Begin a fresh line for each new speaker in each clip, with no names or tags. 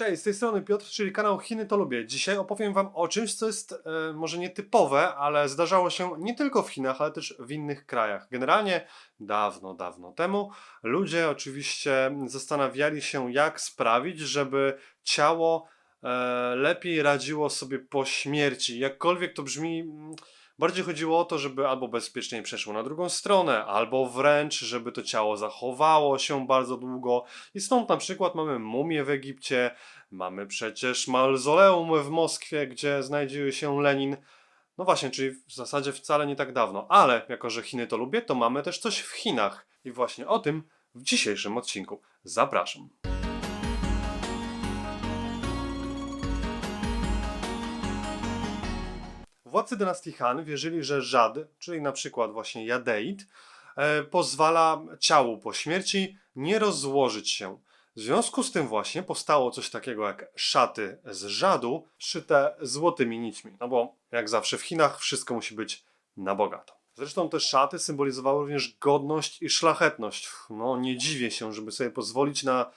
Cześć, z tej strony Piotr, czyli kanał Chiny to lubię. Dzisiaj opowiem Wam o czymś, co jest e, może nietypowe, ale zdarzało się nie tylko w Chinach, ale też w innych krajach. Generalnie dawno, dawno temu ludzie oczywiście zastanawiali się, jak sprawić, żeby ciało e, lepiej radziło sobie po śmierci. Jakkolwiek to brzmi, mm, bardziej chodziło o to, żeby albo bezpiecznie przeszło na drugą stronę, albo wręcz, żeby to ciało zachowało się bardzo długo. I stąd na przykład mamy mumię w Egipcie, mamy przecież mauzoleum w Moskwie, gdzie znajduje się Lenin. No właśnie, czyli w zasadzie wcale nie tak dawno. Ale jako, że Chiny to lubię, to mamy też coś w Chinach. I właśnie o tym w dzisiejszym odcinku. Zapraszam. Władcy dynastii Han wierzyli, że żad, czyli na przykład właśnie jadeit, e, pozwala ciału po śmierci nie rozłożyć się. W związku z tym właśnie powstało coś takiego jak szaty z żadu, szyte złotymi nićmi. No bo jak zawsze w Chinach wszystko musi być na bogato. Zresztą te szaty symbolizowały również godność i szlachetność. No nie dziwię się, żeby sobie pozwolić na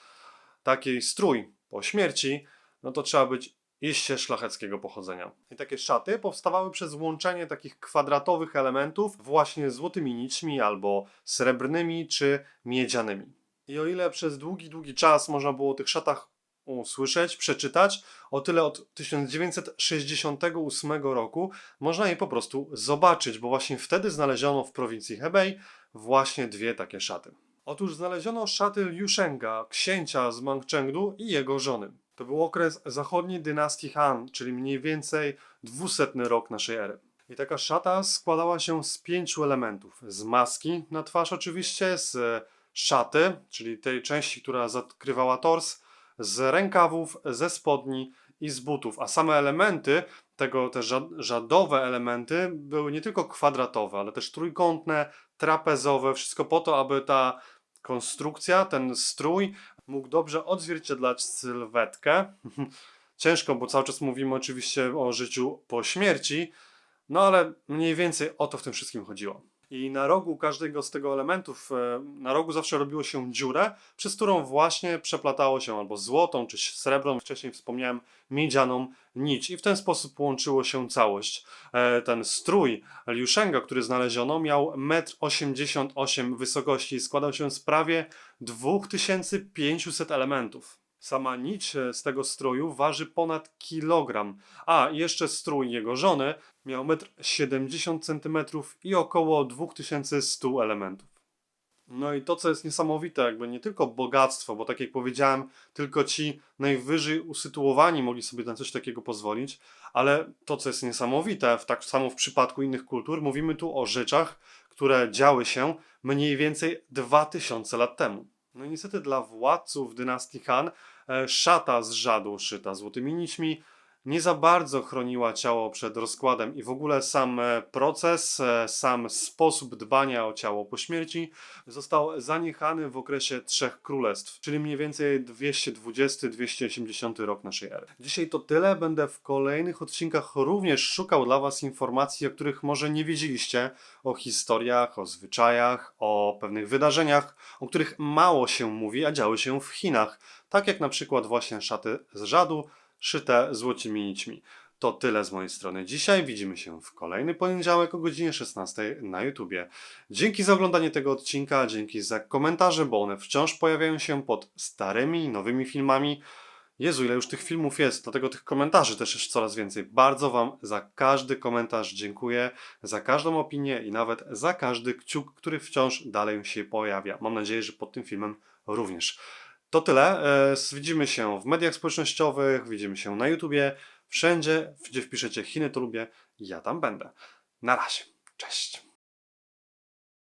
taki strój po śmierci, no to trzeba być iście szlacheckiego pochodzenia. I takie szaty powstawały przez łączenie takich kwadratowych elementów właśnie złotymi nićmi albo srebrnymi czy miedzianymi. I o ile przez długi, długi czas można było o tych szatach usłyszeć, przeczytać, o tyle od 1968 roku można je po prostu zobaczyć, bo właśnie wtedy znaleziono w prowincji Hebei właśnie dwie takie szaty. Otóż znaleziono szaty Liu Shenga, księcia z Mangchengdu i jego żony. To był okres zachodniej dynastii Han, czyli mniej więcej 200 rok naszej ery. I taka szata składała się z pięciu elementów. Z maski na twarz oczywiście, z szaty, czyli tej części, która zakrywała tors, z rękawów, ze spodni i z butów. A same elementy, tego te ża- żadowe elementy były nie tylko kwadratowe, ale też trójkątne, trapezowe, wszystko po to, aby ta konstrukcja, ten strój mógł dobrze odzwierciedlać sylwetkę. Ciężko, bo cały czas mówimy oczywiście o życiu po śmierci, no ale mniej więcej o to w tym wszystkim chodziło. I na rogu każdego z tego elementów, e, na rogu zawsze robiło się dziurę, przez którą właśnie przeplatało się albo złotą, czy srebrną, wcześniej wspomniałem, miedzianą nić. I w ten sposób łączyło się całość. E, Ten strój Liu Shenga, który znaleziono, miał 1,88 m wysokości i składał się z prawie 2500 elementów. Sama nić e, z tego stroju waży ponad kilogram, a jeszcze strój jego żony miał 1,70 cm i około 2100 elementów. No i to, co jest niesamowite, jakby nie tylko bogactwo, bo tak jak powiedziałem, tylko ci najwyżej usytuowani mogli sobie na coś takiego pozwolić, ale to, co jest niesamowite, w tak samo w przypadku innych kultur, mówimy tu o rzeczach, które działy się mniej więcej 2000 lat temu. No niestety dla władców dynastii Han e, szata z żadu szyta złotymi nićmi nie za bardzo chroniła ciało przed rozkładem i w ogóle sam e, proces, e, sam sposób dbania o ciało po śmierci został zaniechany w okresie Trzech Królestw, czyli mniej więcej 220-280 rok naszej ery. Dzisiaj to tyle. Będę w kolejnych odcinkach również szukał dla Was informacji, o których może nie wiedzieliście, o historiach, o zwyczajach, o pewnych wydarzeniach, o których mało się mówi, a działy się w Chinach, tak jak na przykład właśnie szaty z żadu, szyte złocimi nićmi. To tyle z mojej strony dzisiaj. Widzimy się w kolejny poniedziałek o godzinie 16 na YouTubie. Dzięki za oglądanie tego odcinka, dzięki za komentarze, bo one wciąż pojawiają się pod starymi, nowymi filmami. Jezu, ile już tych filmów jest, dlatego tych komentarzy też jest coraz więcej. Bardzo Wam za każdy komentarz dziękuję, za każdą opinię i nawet za każdy kciuk, który wciąż dalej się pojawia. Mam nadzieję, że pod tym filmem również. To tyle. E, Widzimy się w mediach społecznościowych, widzimy się na YouTubie, wszędzie, gdzie wpiszecie Chiny to lubię, ja tam będę. Na razie. Cześć.